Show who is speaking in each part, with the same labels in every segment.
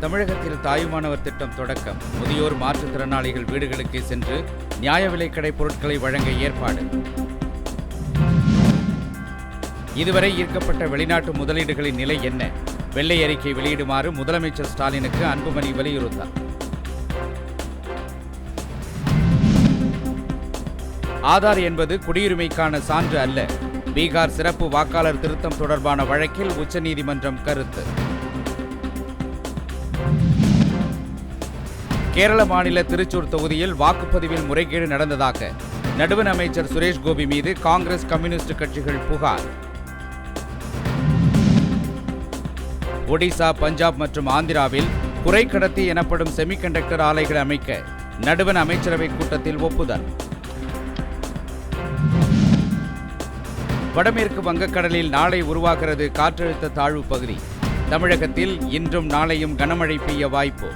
Speaker 1: தமிழகத்தில் தாயுமானவர் திட்டம் தொடக்கம். முதியோர் மாற்றுத்திறனாளிகள் வீடுகளுக்கே சென்று நியாய விலைக்கடை பொருட்களை வழங்க ஏற்பாடு. இதுவரை ஈர்க்கப்பட்ட வெளிநாட்டு முதலீடுகளின் நிலை என்ன? வெள்ளை அறிக்கை வெளியிடுமாறு முதலமைச்சர் ஸ்டாலினுக்கு அன்புமணி வலியுறுத்தார் ஆதார் என்பது குடியுரிமைக்கான சான்று அல்ல. பீகார் சிறப்பு வாக்காளர் திருத்தம் தொடர்பான வழக்கில் உச்சநீதிமன்றம் கருத்து. கேரள மாநில திருச்சூர் தொகுதியில் வாக்குப்பதிவில் முறைகேடு நடந்ததாக நடுவண் அமைச்சர் சுரேஷ் கோபி மீது காங்கிரஸ் கம்யூனிஸ்ட் கட்சிகள் புகார். ஒடிசா பஞ்சாப் மற்றும் ஆந்திராவில் குறைக்கடத்தி எனப்படும் செமிகண்டக்டர் ஆலைகள் அமைக்க நடுவண் அமைச்சரவை கூட்டத்தில் ஒப்புதல். வடமேற்கு வங்கக்கடலில் நாளை உருவாகிறது காற்றழுத்த தாழ்வு பகுதி. தமிழகத்தில் இன்றும் நாளையும் கனமழை பெய்ய வாய்ப்பு.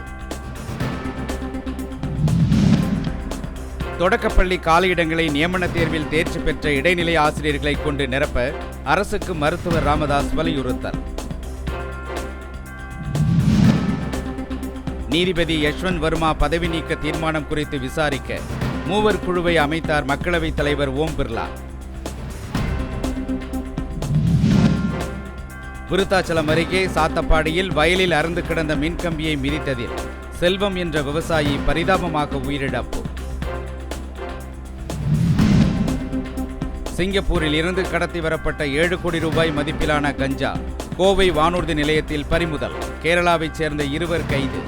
Speaker 1: தொடக்கப்பள்ளி காலியிடங்களை நியமன தேர்வில் தேர்ச்சி பெற்ற இடைநிலை ஆசிரியர்களை கொண்டு நிரப்ப அரசுக்கு மருத்துவர் ராமதாஸ் வலியுறுத்தல். நீதிபதி யஷ்வந்த் வர்மா பதவி நீக்க தீர்மானம் குறித்து விசாரிக்க மூவர் குழுவை அமைத்தார் மக்களவைத் தலைவர் ஓம் பிர்லா. விருத்தாச்சலம் அருகே சாத்தப்பாடியில் வயலில் அறுந்து கிடந்த மின்கம்பியை மிதித்ததில் செல்வம் என்ற விவசாயி பரிதாபமாக உயிரிழப்பு. சிங்கப்பூரில் இருந்து கடத்தி வரப்பட்ட ஏழு கோடி ரூபாய் மதிப்பிலான கஞ்சா கோவை வானூர்தி நிலையத்தில் பறிமுதல் கேரளாவைச் சேர்ந்த இருவர் கைது.